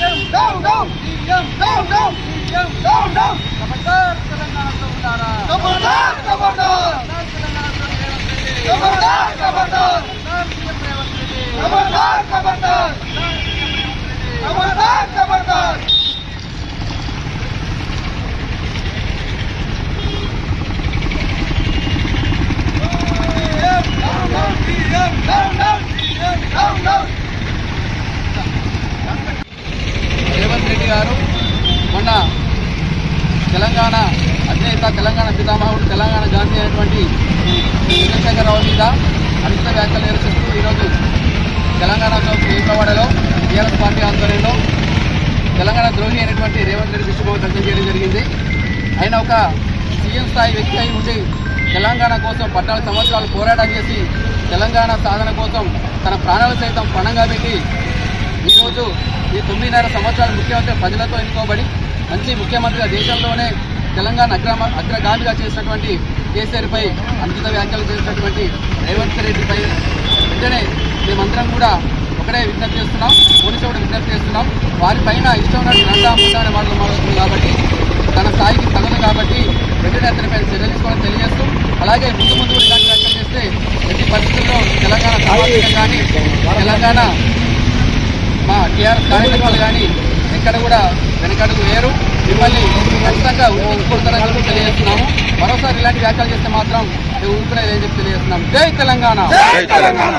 Down down down down CM down down CM down down ఖబర్దార్ తెలంగాణలో ఉన్నారా ఖబర్దార్ ఖబర్దార్ ఖబర్దార్ తెలంగాణలో రేవంత్ రెడ్డి ఖబర్దార్ ఖబర్దార్ ఖబర్దార్ సీఎం రేవంత్ రెడ్డి ఖబర్దార్ ఖబర్దార్ ఖబర్దార్ down down down down Revanth Reddy garu మొన్న తెలంగాణ అధినేత తెలంగాణ పితామహుడు తెలంగాణ గాంధీ అయినటువంటి చంద్రశేఖరరావు మీద అనుచిత వ్యాఖ్యలు నిరసిస్తూ ఈరోజు తెలంగాణ చౌక్ వేపవాడలో టీఆర్ఎస్ పార్టీ ఆధ్వర్యంలో తెలంగాణ ద్రోహి అయినటువంటి రేవంత్ రెడ్డి దిశభావం దర్శనం చేయడం జరిగింది. ఆయన ఒక సీఎం స్థాయి వ్యక్తి అయి ఉండి తెలంగాణ కోసం పద్నాలుగు సంవత్సరాలు పోరాటం చేసి తెలంగాణ సాధన కోసం తన ప్రాణాలు సైతం పణంగా పెట్టి ఈరోజు ఈ తొమ్మిదిన్నర సంవత్సరాలు ముఖ్యమంత్రి ప్రజలతో ఎన్నుకోబడి మంచి ముఖ్యమంత్రిగా దేశంలోనే తెలంగాణ అగ్రమ అగ్రగామిగా చేసినటువంటి కేసీఆర్పై అంకిత వ్యాఖ్యలు చేసినటువంటి రేవంత్ రెడ్డిపై వెంటనే మేమందరం కూడా ఒకటే విజ్ఞప్తి చేస్తున్నాం పోలీసు కూడా విజ్ఞప్తి చేస్తున్నాం. వారిపైన ఇష్టం ఉన్నట్టు నందా ముందా అనే మాటలు మాట్లాడుతుంది కాబట్టి తన స్థాయికి తగదు కాబట్టి వెంటనే అతనిపై చర్య తీసుకోవాలని తెలియజేస్తూ అలాగే ముందు ముందు ఇలాంటి వ్యాఖ్యలు చేస్తే ప్రతి పరిస్థితుల్లో తెలంగాణ సామాజికంగా కానీ తెలంగాణ మా టీఆర్ఎస్ కార్యకర్తలు కానీ ఎక్కడ కూడా వెనకడుగు వేరు మిమ్మల్ని ఖచ్చితంగా ఊరుకుంటారని తెలియజేస్తున్నాము. మరోసారి ఇలాంటి వ్యాఖ్యలు చేస్తే మాత్రం ఊరుకునేది ఏం చెప్పి తెలియజేస్తున్నాం. జై తెలంగాణ! జై తెలంగాణ!